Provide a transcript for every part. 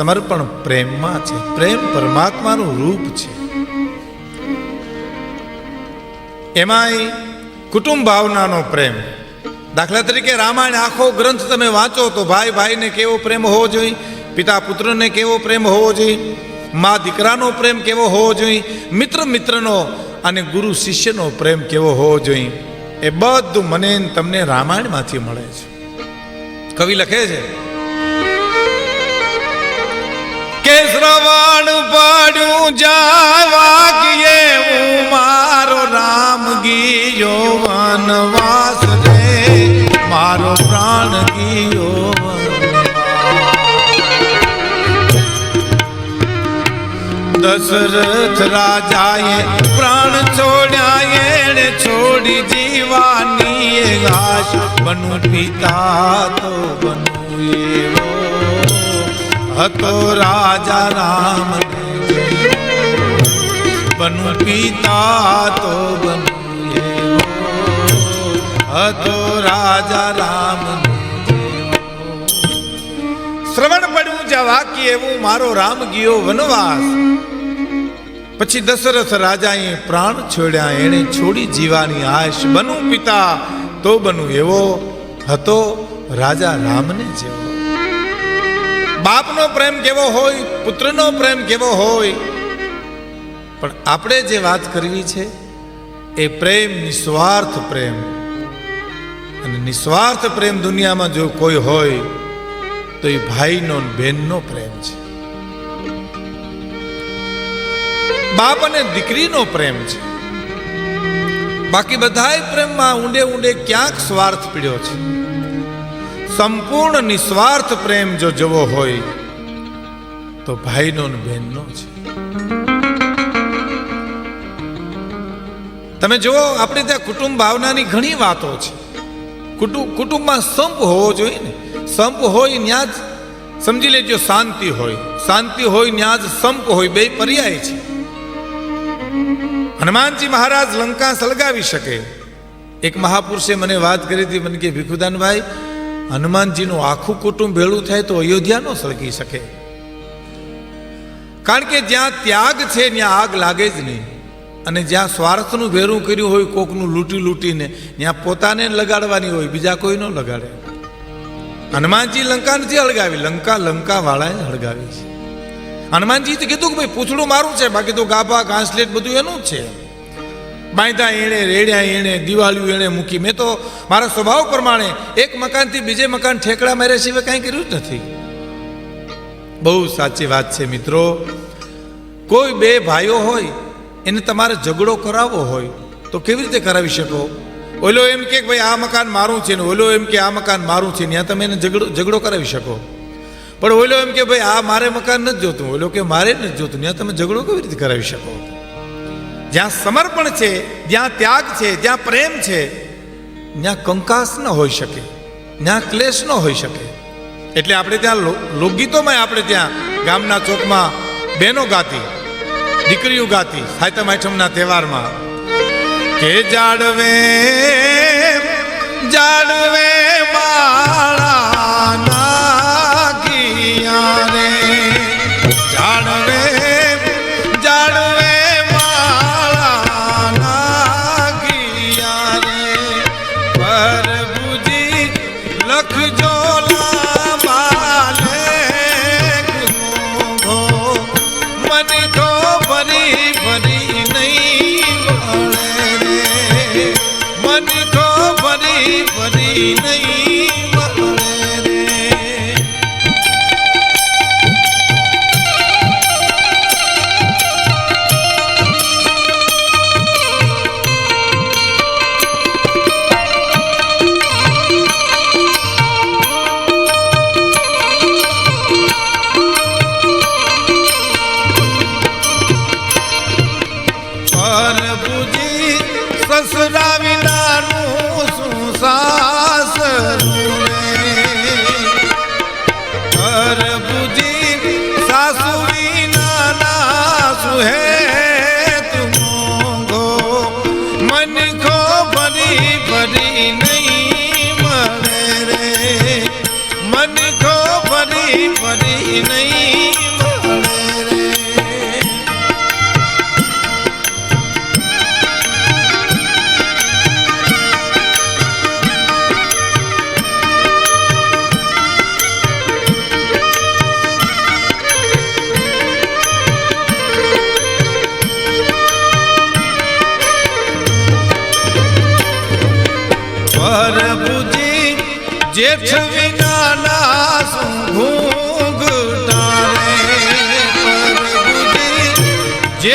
સમર્પણ પ્રેમમાં છે. પ્રેમ પરમાત્માનું રૂપ છે. એમાંય કુટુંબ ભાવનાનો પ્રેમ. દાખલા તરીકે રામાયણ આખો ગ્રંથ તમે વાંચો તો ભાઈ ભાઈને કેવો પ્રેમ હોવો જોઈએ? પિતા પુત્રને કેવો પ્રેમ હોવો જોઈએ? મા દીકરાનો પ્રેમ કેવો હોવો જોઈએ? મિત્ર મિત્રનો અને ગુરુ શિષ્યનો પ્રેમ કેવો હોવો જોઈએ? એ બધું મને તમને રામાયણમાંથી મળે છે. કવિ લખે છે કે શ્રવણ પડ્યું જાવા કે હું મારો રામ ગીયો વનવાસ રે મારો પ્રાણ ગીયો. દશરથ રાજાએ પ્રાણ છોડ્યા, એણે છોડી જીવાની આશ બનુ પિતા તો બનુ એવો હતો રાજા રામ બનુ પિતા તો બનુ હતો રાજા રામ શ્રવણ પડ્યું જ્યાં વાક્ય એવું મારો રામ ગયો વનવાસ. પછી દશરથ રાજાએ પ્રાણ છોડ્યા, એણે છોડી જીવાની આશ. બનુ પિતા તો બનુ એવો હતો રાજા રામને જેવો. બાપનો પ્રેમ કેવો હોય, પુત્રનો પ્રેમ કેવો હોય. પણ આપણે જે વાત કરવી છે, એ પ્રેમ, નિસ્વાર્થ પ્રેમ. અને નિસ્વાર્થ પ્રેમ દુનિયામાં જો કોઈ હોય, તો એ ભાઈનો બહેનનો પ્રેમ છે. બાપ અને દીકરીનો પ્રેમ છે. બાકી બધાય પ્રેમમાં ઊંડે ઊંડે ક્યાંક સ્વાર્થ પીડ્યો છે. સંપૂર્ણ નિસ્વાર્થ પ્રેમ જો જવો હોય, તો ભાઈનો બહેનનો છે. તમે જુઓ, આપણે ત્યાં કુટુંબ ભાવનાની ઘણી વાતો છે. કુટુંબ કુટુંબમાં સંપ હોવો જોઈએ ને. સંપ હોય ત્યાં જ, સમજી લેજો, શાંતિ હોય. શાંતિ હોય ત્યાં જ સંપ હોય, બે પર્યાય છે. હનુમાનજી મહારાજ લંકા સળગાવી શકે. એક મહાપુરુષે મને વાત કરી હતી, મને કે, ભીખુદાનભાઈ હનુમાનજીનું આખું કુટુંબ ભેળું થાય તો અયોધ્યા ન સળગી શકે. કારણ કે જ્યાં ત્યાગ છે, ત્યાં આગ લાગે જ નહીં. અને જ્યાં સ્વાર્થનું ભેરું કર્યું હોય, કોકનું લૂંટી લૂંટીને, ત્યાં પોતાને લગાડવાની હોય, બીજા કોઈ ન લગાડે. હનુમાનજી લંકા નથી હળગાવી, લંકા લંકા વાળાએ હળગાવી છે. હનુમાનજી તો કીધું કે ભાઈ, પૂછડું મારું છે, બાકી તો ગાભા, ઘાસલેટ બધું એનું જ છે. બાંધા એણે, રેડ્યા એણે દિવાળીઓ એણે મૂકી. મેં તો, મારા સ્વભાવ પ્રમાણે એક મકાનથી બીજે મકાન ઠેકડા માર્યા સિવાય કાંઈ કર્યું જ નથી. બહુ સાચી વાત છે મિત્રો. કોઈ બે ભાઈઓ હોય, એને તમારે ઝઘડો કરાવવો હોય, તો કેવી રીતે કરાવી શકો? ઓલો એમ કે ભાઈ, આ મકાન મારું છે ને, ઓલો એમ કે આ મકાન મારું છે ત્યાં તમે એને ઝઘડો ઝઘડો કરાવી શકો. પણ ઓલો એમ કે ભાઈ, આ મારે મકાન નથી જોતું. ઓલો કે, મારે નથી જોતું. ત્યાં તમે ઝઘડો કેવી રીતે કરાવી શકો? જ્યાં સમર્પણ છે, જ્યાં ત્યાગ છે, જ્યાં પ્રેમ છે, ત્યાં કંકાસ ન હોઈ શકે, ત્યાં ક્લેશ ન હોઈ શકે. એટલે આપણે ત્યાં લોકગીતોમાં આપણે ત્યાં ગામના ચોકમાં બહેનો ગાતી, દીકરીઓ ગાતી, સાયતમ આઠમના તહેવારમાં. કે જાડવે જાડવે માળા નાગિયા રે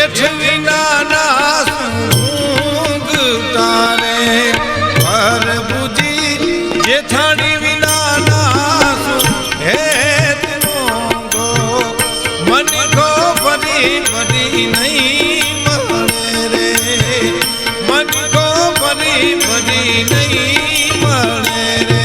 જેઠ વિનાના પર બુજી જેઠાણી વિનાના હે ગો મન કો ફરી ફરી નહીં મળે રે મન કો ફરી ફરી નહીં મળે રે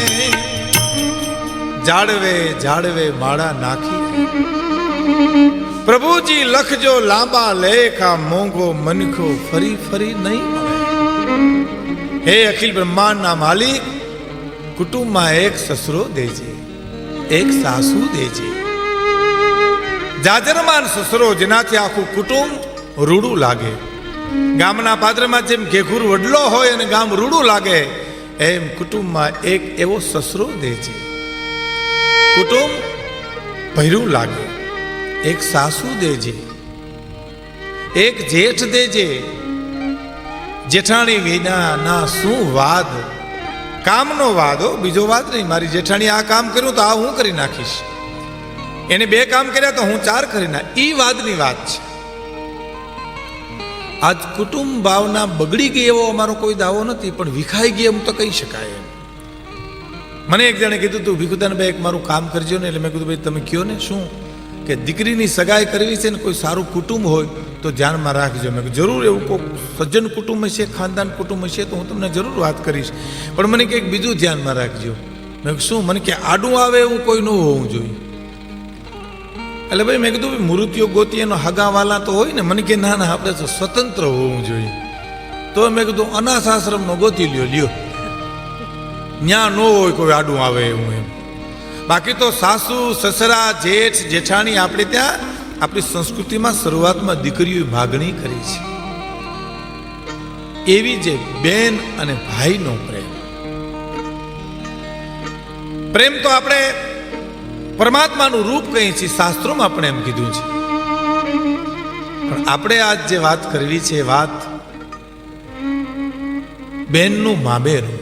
જાળવે જાળવે માળા નાખી. પ્રભુજી લખજો લાંબા લેખા મોંઘો મનખો ફરી ફરી નહીં હે અખિલ બ્રહ્માંડના માલિક, કુટુંબમાં એક સસરો દેજે, એક સાસુ દેજે. જાજરમાન સસરો જેનાથી આખું કુટુંબ રૂડું લાગે. ગામના પાદરમાં જેમ ઘેઘુર વડલો હોય અને ગામ રૂડું લાગે, એમ કુટુંબમાં એક એવો સસરો દેજે. કુટુંબ ભૈરું લાગે. એક સાસુ દેજે, એક જેઠ દેજે. જેઠાણી વિના ના શું વાદ? કામનો વાદ બીજો વાત નહીં. મારી જેઠાણી આ કામ કર્યું તો આ હું કરી નાખીશ. એને બે કામ કર્યા તો હું ચાર કરી ના ઈ વાદની વાત છે. આજ કુટુંબ ભાવના બગડી ગઈ એવો અમારો કોઈ દાવો નથી, પણ વિખાઈ ગઈ એમ તો કહી શકાય એમ. મને એક જણે કીધું તું, ભીખુદાનભાઈ એક મારું કામ કરજો ને, એટલે મેં કીધું, ભાઈ, તમે કયો ને? શું? કે દીકરીની સગાઈ કરવી છે ને કોઈ સારું કુટુંબ હોય, તો ધ્યાનમાં રાખજો. મેં જરૂર એવું કોઈ સજ્જન કુટુંબ હશે, ખાનદાન કુટુંબ હશે, તો હું તમને જરૂર વાત કરીશ. પણ મને કંઈક બીજું ધ્યાનમાં રાખજો. મેં શું? મને કે આડું આવે એવું કોઈ ન હોવું જોઈએ. એટલે ભાઈ મેં કીધું મૃત્યુ ગોતી એનો હગાવાલા તો હોય ને, મને કે ના ના, આપણે તો સ્વતંત્ર હોવું જોઈએ. તો મેં કીધું અનાથ આશ્રમનો ગોતી લ્યો લ્યો. ન્યા ન હોય કોઈ આડું આવે એવું એમ. બાકી તો સાસુ, સસરા, જેઠ, જેઠાણી આપણે ત્યાં આપણી સંસ્કૃતિમાં શરૂઆતમાં દીકરીઓ માગણી કરી છે. એવી જે બેન અને ભાઈનો પ્રેમ. પ્રેમ તો આપણે પરમાત્માનું રૂપ કહીએ છીએ, શાસ્ત્રોમાં આપણે એમ કીધું છે. પણ આપણે આજ જે વાત કરવી છે એ વાત બેનનું મામેરું.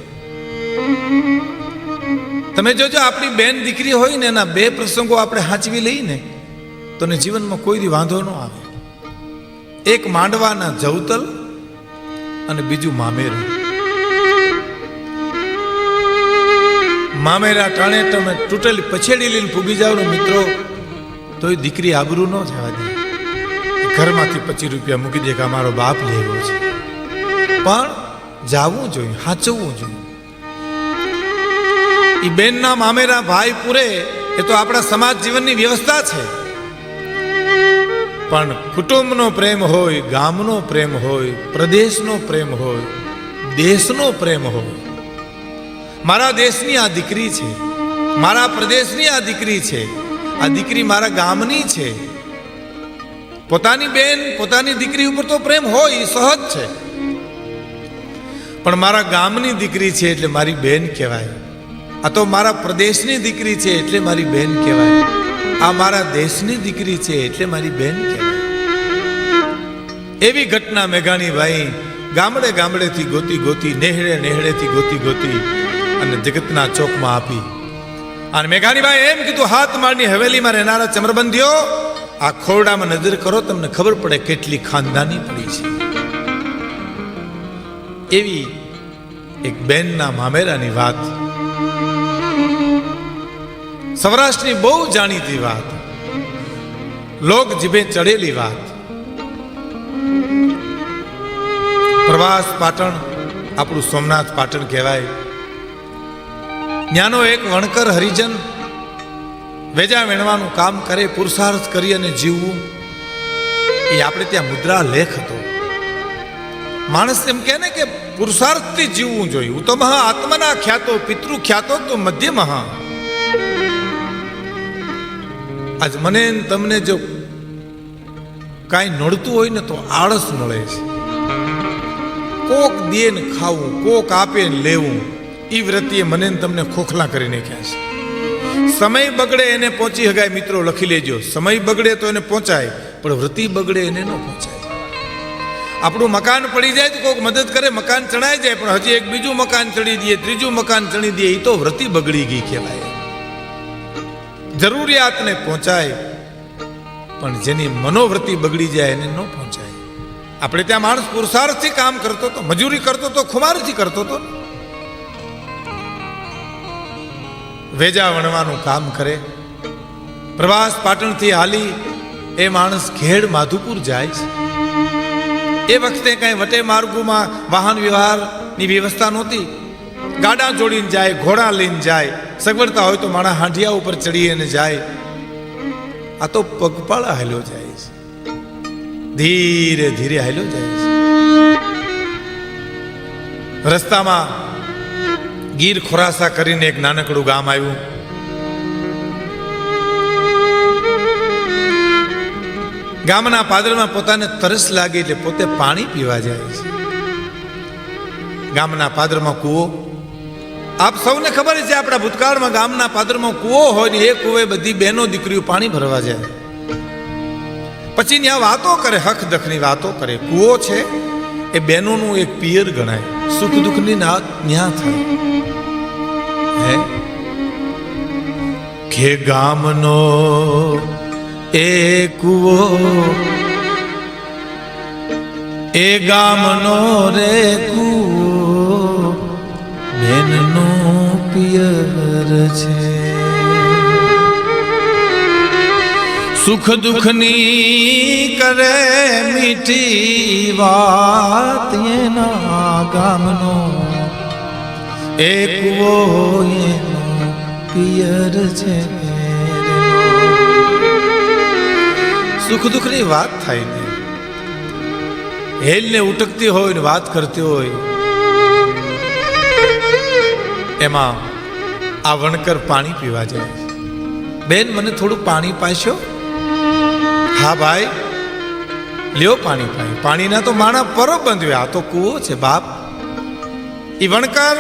તમે જોજો, આપણી બેન દીકરી હોય ને, એના બે પ્રસંગો આપણે હાંચવી લઈએ ને, તો જીવનમાં કોઈ દી વાંધો ન આવે. એક માંડવાના જવતલ અને બીજું મામેરું. મામેરા ટાણે તમે તૂટેલી પછેડી લઈને ફૂગી જાવ મિત્રો તો એ દીકરી આબરૂ ન જવા દે. ઘરમાંથી પચીસ રૂપિયા મૂકી દે કે અમારો બાપ લેવો છે. પણ જાવું જોઈએ, હાચવવું જોઈએ. એ બેનના મામેરા ભાઈ પૂરે, એ તો આપણા સમાજ જીવનની વ્યવસ્થા છે. પણ કુટુંબનો પ્રેમ હોય, ગામનો પ્રેમ હોય, પ્રદેશનો પ્રેમ હોય, દેશનો પ્રેમ હોય. મારા દેશની આ દીકરી છે. મારા પ્રદેશની આ દીકરી છે. આ દીકરી મારા ગામની છે. પોતાની બેન, પોતાની દીકરી ઉપર તો પ્રેમ હોય એ સહજ છે. પણ મારા ગામની દીકરી છે એટલે મારી બેન કહેવાય. આ તો મારા પ્રદેશની દીકરી છે એટલે મારી બેન કહેવાય. આ મારા દેશની દીકરી છે એટલે મારી બેન કહેવાય. એવી ઘટના મેઘાણીભાઈ ગામડે ગામડેથી ગોતી ગોતી નેહડે નેહળેથી ગોતી ગોતી અને જગતના ચોકમાં આપી. અને મેઘાણીભાઈ એમ કીધું, હાથ માળની હવેલીમાં રહેનારા ચમરબંધીઓ, આ ખોરડામાં નજર કરો, તમને ખબર પડે કેટલી ખાનદાની પડી છે. એવી એક બેનના મામેરાની વાત સૌરાષ્ટ્રની બહુ જાણીતી વાત. લોક જીભે ચડેલી વાત. પ્રવાસ પાટણ આપણું સોમનાથ પાટણ કહેવાય. ત્યાંનો એક વણકર હરિજન વેજા વેણવાનું કામ કરે પુરુષાર્થ કરી અને જીવવું. એ આપણે ત્યાં મુદ્રા લેખ હતો. માણસ એમ કહે ને કે પુરુષાર્થથી જીવવું જોઈએ. ઉત્તમ આત્મના ખ્યાતો, પિતૃ ખ્યાતો તો મધ્ય મહા આજ મને તમને જો કાંઈ નડતું હોય ને તો આળસ મળે છે. કોક દે ને ખાવું, કોક આપે ને લેવું. એ વ્રતિએ મને તમને ખોખલા કરી નાખ્યા છે. સમય બગડે એને પહોંચી હગાય, મિત્રો, લખી લેજો. સમય બગડે તો એને પહોંચાય, પણ વૃત્તિ બગડે એને ન પહોંચાય. આપણું મકાન પડી જાય તો કોઈક મદદ કરે, મકાન ચડાઈ જાય, પણ હજી એક બીજું મકાન ચડી દઈએ, ત્રીજું મકાન ચડી દઈએ એ તો વ્રતિ બગડી ગઈ કહેવાય. જરૂરિયાતને પહોંચાય, પણ જેની મનોવૃત્તિ બગડી જાય એને ન પહોંચાય. આપણે ત્યાં માણસ પુરુષાર્થથી કામ કરતો હતો મજૂરી કરતો હતો ખુમારથી કરતો હતો વેજા વણવાનું કામ કરે, પ્રવાસ પાટણથી હાલી એ માણસ ઘેડ માધુપુર જાય છે. એ વખતે કઈ વટે માર્ગોમાં વાહન વ્યવહારની વ્યવસ્થા નહોતી. ગાડા જોડીને જાય, ઘોડા લઈને જાય. સગવડતા હોય તો માણા હાંડિયા ઉપર ચડીને જાય. આ તો પગપાળા હાલ્યો જાય છે. ધીરે ધીરે હાલ્યો જાય છે. રસ્તામાં ગીર ખોરાસા કરીને એક નાનકડું ગામ આવ્યું. ગામના પાદરમાં પોતાને તરસ લાગે એટલે પોતે પાણી પીવા જાય છે. ગામના પાદરમાં કૂવો આપ સૌને ખબર છે આપણા ભૂતકાળમાં ગામના પાદરમાં કૂવો હોય ને એ કૂવે બધી બહેનો દીકરીઓ પાણી ભરવા જાય. પછી ત્યાં વાતો કરે હક દખની વાતો કરે. કૂવો છે એ બહેનોનું એક પિયર ગણાય. સુખ દુઃખની ના ત્યાં થાય. હે? કે ગામનો એ કૂવો, એ ગામનો રે છે. સુખ દુઃખની કરે મીઠી વાત એના ગામનો. એક પિયર છે. સુખ દુઃખની વાત થાય ને. હેલને ઉટકતી હોય ને વાત કરતી હોય. એમાં આ વણકર પાણી પીવા જાય. બેન, મને થોડું પાણી પાશો હા, ભાઈ. લ્યો પાણી પાય પાણીના તો માણા પરો બંધવ્યા આ તો કૂવો છે, બાપ. એ વણકર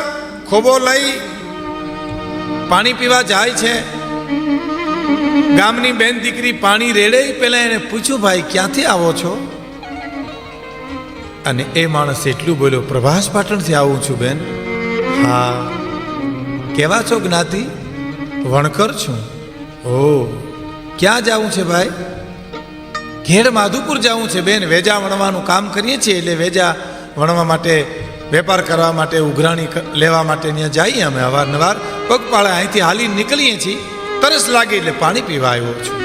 ખોબો લઈ પાણી પીવા જાય છે. ગામની બેન દીકરી પાણી રેડે પેલા એને પૂછ્યું, ભાઈ, ક્યાંથી આવો છો? અને એ માણસ એટલું બોલ્યો, પ્રભાસ પાટણથી આવું છું, બેન. હા. કેવા છો જ્ઞાતિ? વણકર છું? ઓ, ક્યાં જવું છે ભાઈ? ઘેર માધુપુર જવું છે બેન. વેજા વણવાનું કામ કરીએ છીએ એટલે વેજા વણવા માટે, વેપાર કરવા માટે, ઉઘરાણી લેવા માટે ત્યાં જઈએ અમે અવારનવાર. પગપાળા અહીંથી હાલી નીકળીએ છીએ. તરસ લાગે એટલે પાણી પીવા આવ્યો છું.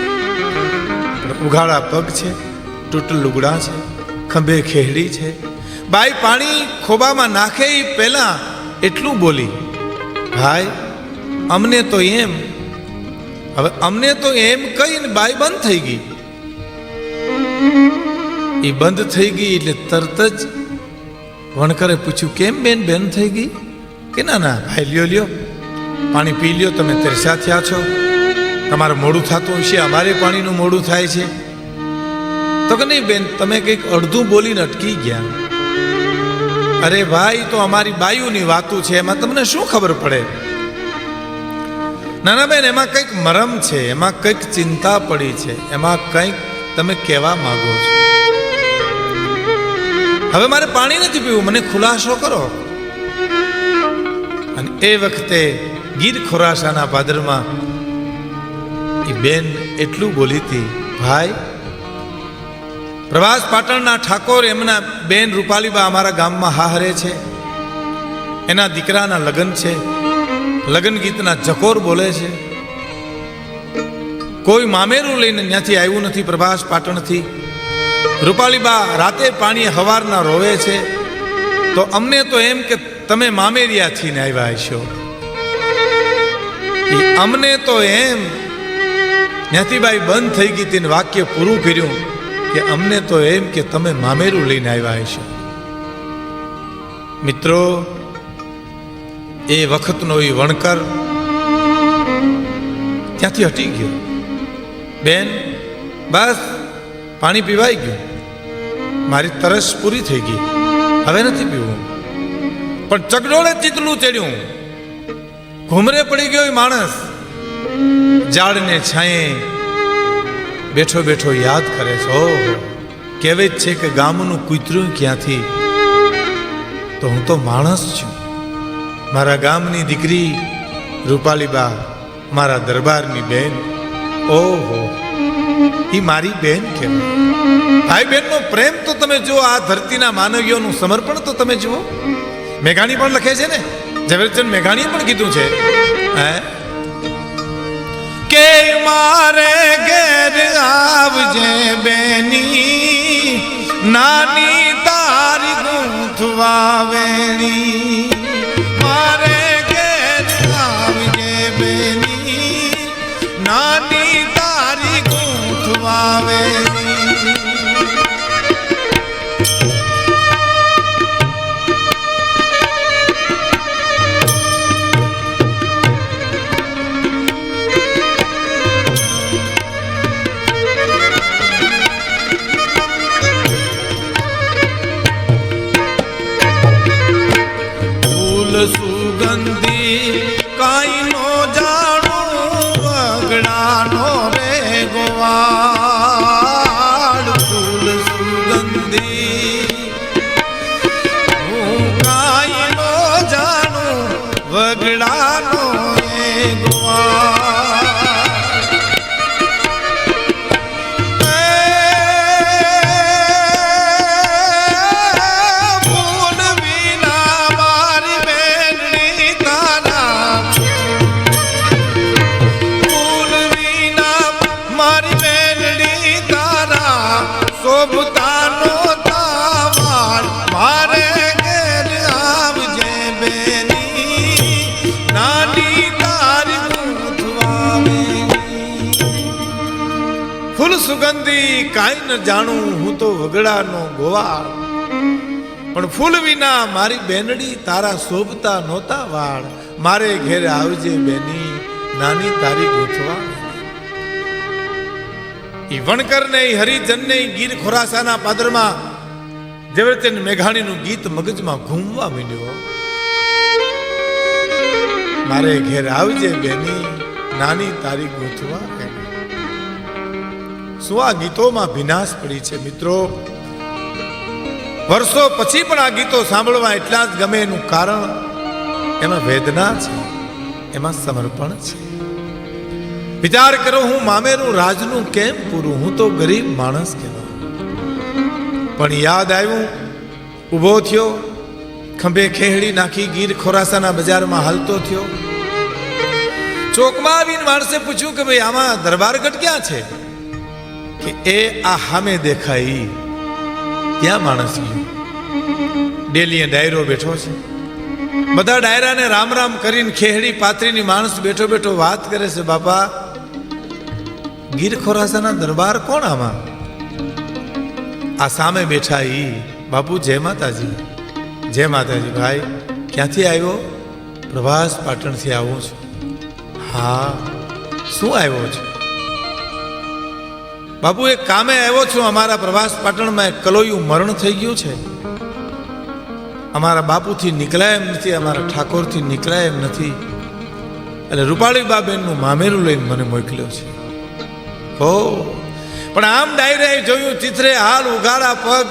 ઉઘાડા પગ છે, તૂટલ લુગડા છે, ખંભે ખેડી છે. બાઈ પાણી ખોબામાં નાખે એ પહેલાં એટલું બોલી. ભાઈ, અમને તો એમ. હવે અમને તો એમ કહીને બાઈ બંધ થઈ ગઈ. એ બંધ થઈ ગઈ એટલે તરત જ વણકરે પૂછ્યું, કેમ બેન બેન થઈ ગઈ? કે ના ના, ભાઈ, લ્યો લ્યો. પાણી પી લ્યો, તમે તરસ્યા થયા છો. તમારે મોડું થતું હશે, અમારે પાણીનું મોડું થાય છે. તો કે નહીં બેન, તમે કંઈક અડધું બોલીને અટકી ગયા. અરે ભાઈ, તો અમારી બાયુની વાતું છે, એમાં તમને શું ખબર પડે? ના ના બેન એમાં કંઈક મરમ છે, એમાં કંઈક ચિંતા પડી છે, એમાં કંઈક તમે કહેવા માંગો છો. હવે મારે પાણી નથી પીવું, મને ખુલાસો કરો. અને એ વખતે ગીર ખોરાસાના પાદરમાં એ બેન એટલું બોલી હતી, ભાઈ પ્રભાસ પાટણના ઠાકોર એમના બેન રૂપાલીબા અમારા ગામમાં હાહરે છે. એના દીકરાના લગ્ન છે. લગ્ન ગીતના જકોર બોલે છે. કોઈ મામેરું લઈને ત્યાંથી આવ્યું નથી પ્રભાસ પાટણથી. રૂપાલીબા રાતે પાણી હવારના રોવે છે. તો અમને તો એમ કે તમે મામેરિયા થઈને આવ્યા હશો. અમને તો એમ. જ્ઞાતિબાઈ બંધ થઈ ગઈ તેને વાક્ય પૂરું કર્યું. કે અમને તો એમ કે તમે મામેરું લઈને આવ્યા હશો. મિત્રો, એ વખતનો એ વણકર ત્યાંથી હટી ગયો. બેન, બસ, પાણી પીવાઈ ગયું. મારી તરસ પૂરી થઈ ગઈ. હવે નથી પીવું. પણ ચગડોળે ચીતલું ચડ્યું. ઘુમરે પડી ગયો એ માણસ. ઝાડને છાંયે બેઠો બેઠો યાદ કરે છે, ઓહો. કહેવત છે કે ગામનું કૂતરું ક્યાંથી? તો હું તો માણસ છું. મારા ગામની દીકરી રૂપાલીબા, મારા દરબારની બેન. ઓહો. એ મારી બેન કહેવાય. ભાઈ બહેનનો પ્રેમ તો તમે જુઓ, આ ધરતીના માનવીઓનું સમર્પણ તો તમે જુઓ. મેઘાણી પણ લખે છે ને? ઝવેરચંદ મેઘાણીએ પણ કીધું છે. હે? કે મારે ઘેર આવજે બેની. નાની તારી કાંઈ ન જાણું, હું તો વગડાનો ગોવાળ. પણ ફૂલ વિના મારી બેનડી તારા શોભતા નહોતા વાળ. મારે ઘેર આવજે બેની, નાની તારી ગોઠવા ઈ વણકર ને ઈ હરિજન ને ગીર ખોરાસાના પાદરમાં ઝવેરચંદ મેઘાણીનું ગીત મગજમાં ઘૂમવા માંડ્યો. મારે ઘેર આવજે બેની, નાની તારી બેની શું આ ગીતોમાં ભીનાશ પડી છે મિત્રો? વર્ષો પછી પણ આ ગીતો સાંભળવા એટલા જ ગમે એનું કારણ? એમાં વેદના છે, એમાં સમર્પણ છે. વિચાર કરો હું મામેરું રાજનું કેમ પૂરું? હું તો ગરીબ માણસ કહેવા પણ યાદ આવ્યું, ઊભો થયો, ખંભે ખેહડી નાખી ગીર ખોરાસાના બજારમાં હાલતો થયો. ચોકમાં આવીને માણસે પૂછ્યું કે ભાઈ, આમાં દરબારગઢ ક્યાં છે? કે એ આ હામે દેખાય ત્યાં માણસ ગયો? ડેલીએ ડાયરો બેઠો છે. બધા ડાયરાને રામ રામ કરીને ખેહડી પાથરીની માણસ બેઠો બેઠો વાત કરે છે, બાપા, ગીર ખોરાસાના દરબાર કોણ આમાં? આ સામે બેઠા ઈ બાપુ, જય માતાજી. જય માતાજી ભાઈ, ક્યાંથી આવ્યો? પ્રભાસ પાટણથી આવું છું. હા, શું આવ્યો છું? બાપુ, એક કામે આવ્યો છું. અમારા પ્રવાસ પાટણમાં એક કલોયું મરણ થઈ ગયું છે. અમારા બાપુથી નીકળાય એમ નથી, અમારા ઠાકોરથી નીકળાય એમ નથી. એટલે રૂપાળી બાબેનનું મામેરું લઈને મને મોકલ્યો છે. હો. પણ આમ ડાયરે જોયું, ચિત્રે હાલ ઉગાડા પગ,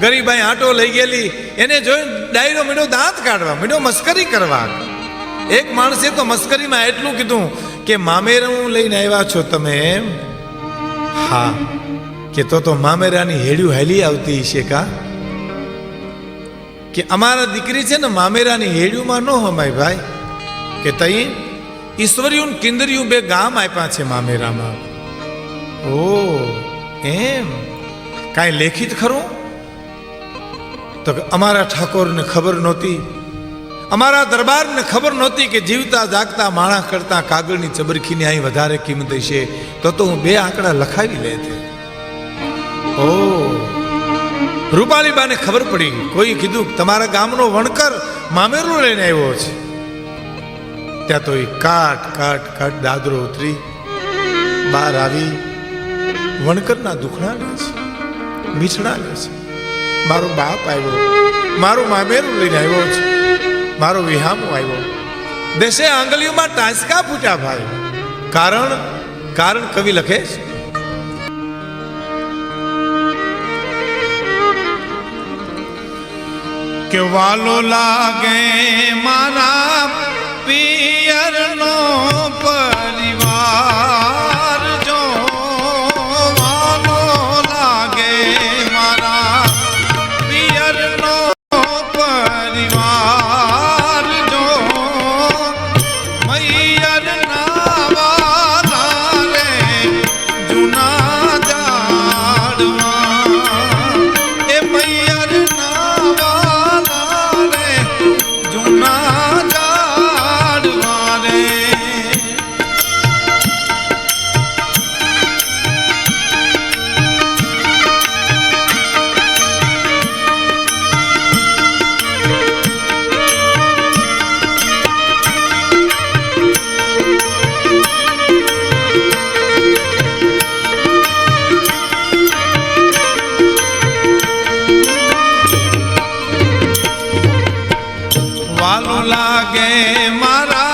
ગરીબાઈ આંટો લઈ ગયેલી. એને જોયું ડાયરો મીડો દાંત કાઢવા મીડો મસ્કરી કરવા. એક માણસે તો મસ્કરીમાં એટલું કીધું કે, મામેરું લઈને આવ્યા છો તમે એમ. હા, કે તો તો મામેરાની હેડ્યું હેલી આવતી છે કા? કે અમારા દીકરી છે ને મામેરાની હેડ્યુંમાં ન હમાય ભાઈ. કે તઈ ઈશ્વર્યું કિંદર્યું બે ગામ આપ્યા છે મામેરામાં. ઓ, એમ? કાંઈ લેખિત ખરું? તો અમારા ઠાકોરને ખબર નહોતી અમારા દરબારને ખબર નહોતી કે જીવતા જાગતા માણસ કરતા કાગળની ચબરખીની અહીં વધારે કિંમત છે તો તો હું બે આંકડા લખાવી લેતે ઓ. રૂપાલીબાને ખબર પડી. કોઈ કીધું તમારા ગામનો વણકર મામેરું લઈને આવ્યો છે. ત્યાં તો એ કાટ કાટ કાટ દાદરો ઉતરી બહાર આવી. વણકરના દુખણા લે છે મીઠડા લે છે. મારો બાપ આવ્યો. મારું મામેરું લઈને આવ્યો છે. મારો વિહામો આવ્યો. દેશે આંગળીઓમાં ટાંચકા ફૂટ્યા ભાઈ કારણ કારણ કવિ લખે છે. કે વાલો લાગે મારા પિયરનો પર મારા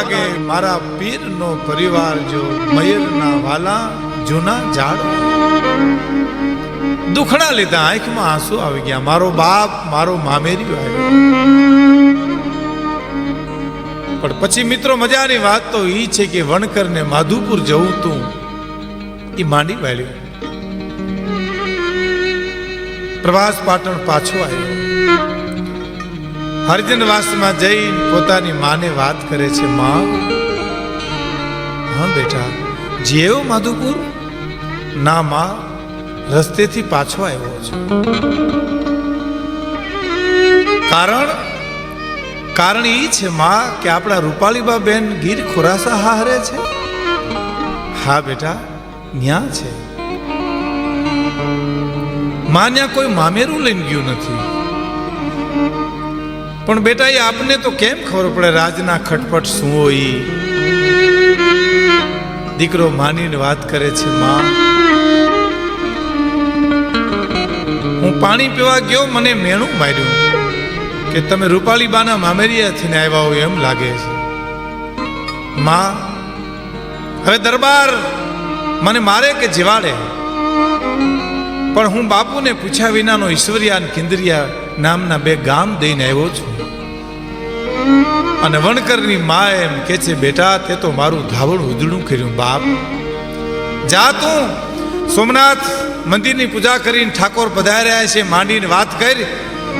લાગે, મારા પીરનો પરિવાર જો મયરના વાલા જૂના ઝાડ દુખડા લીધા, આંખમાં આંસુ આવી ગયા. મારો બાપ, મારો મામેરી આવ્યો. પણ પછી મિત્રો, મજાની વાત તો ઈ છે કે વણકરને માધુપુર જવું તું એ માંડી વાળ્યું. પ્રવાસ પાટણ પાછો આવ્યો. હરજન વાસમાં જઈને પોતાની માને વાત કરે છે, માં. હા, બેટા. જેવો માધુપુર? ના, માં. રસ્તેથી પાછો આવ્યો છું. કારણ? કારણ એ છે, માં, કે આપણા રૂપાળીબા બેન ગીર ખોરાસા હારે છે. હા, બેટા. ન્યા છે. માન્યા કોઈ મામેરું લઈને ગયું નથી. પણ બેટા એ આપને તો કેમ ખબર પડે રાજના ખટપટ શું હોય? દીકરો માનીને વાત કરે છે, માં, હું પાણી પીવા ગયો, મને મેણું માર્યું કે તમે રૂપાલીબાના મામેરિયાથી આવ્યા હોય એમ લાગે છે. માં, હવે દરબાર મને મારે કે જીવાડે? પણ હું બાપુને પૂછ્યા વિનાનો ઈશ્વરિયા કિંદરિયા નામના બે ગામ દઈને આવ્યો છું. અને વણકરની મા એમ કે છે, બેટા, તે તો મારું ધાવણ ઉજળું કર્યું, બાપ. જા તું. સોમનાથ મંદિરની પૂજા કરીને ઠાકોર પધાર્યા છે, માંડીને વાત કરી.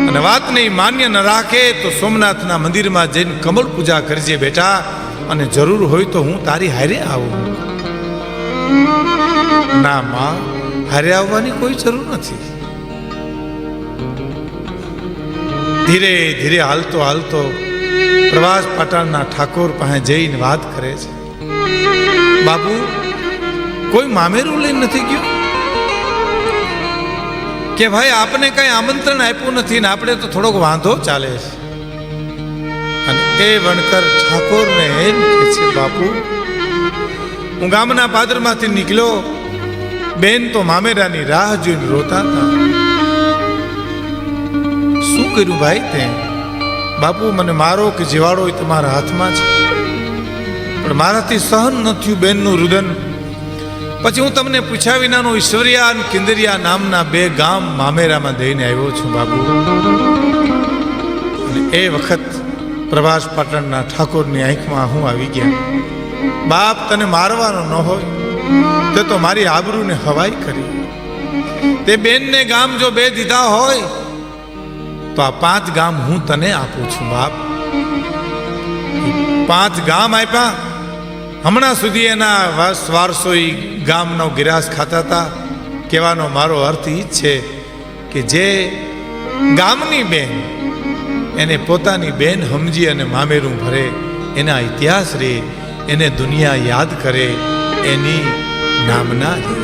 અને વાતને નહીં માન્ય ન રાખે તો સોમનાથના મંદિરમાં જઈને કમળ પૂજા કરજે, બેટા. અને જરૂર હોય તો હું તારી હારે આવું. ના, માં, હારે આવવાની કોઈ જરૂર નથી. ધીરે ધીરે હાલતો હાલતો પ્રવાસ પાટણના ઠાકોર પાસે જઈને વાત કરે છે. બાપુ, કોઈ મામેરું લઈને નથી ગયું? કે ભાઈ, આપને કઈ આમંત્રણ આપ્યું નથી ને આપણે તો થોડોક વાંધો ચાલે છે. અને એ વણકર ઠાકોરને એમ કહે છે, બાપુ, હું ગામના પાદરમાંથી નીકળ્યો. બેન તો મામેરાની રાહ જોઈને રોતા હતા. શું કર્યું ભાઈ તે? બાપુ, મને મારો કે જીવાડો એ તમારા હાથમાં છે. પણ મારાથી સહન ન થયું બેનનું રુદન. પછી હું તમને પૂછ્યા વિનાનો ઈશ્વરિયા અને કિંદરિયા નામના બે ગામ મામેરામાં દઈને આવ્યો છું, બાપુ. અને એ વખત પ્રભાસ પાટણના ઠાકોરની આંખમાં હું આવી ગયા. બાપ તને મારવાનો ન હોય, તે તો મારી આબરૂને હવાઈ કરી. તે બેનને ગામ જો બે દીધા હોય તો આ પાંચ ગામ હું તને આપું છું, બાપ. પાંચ ગામ આપ્યા. હમણાં સુધી એના વાસ, વારસો ઈ ગામનો ગિરાસ ખાતા હતા કહેવાનો મારો અર્થ એ જ છે કે જે ગામની બેન એને પોતાની બેન સમજી અને મામેરું ભરે, એના ઇતિહાસ રે, એને દુનિયા યાદ કરે, એની નામના રે.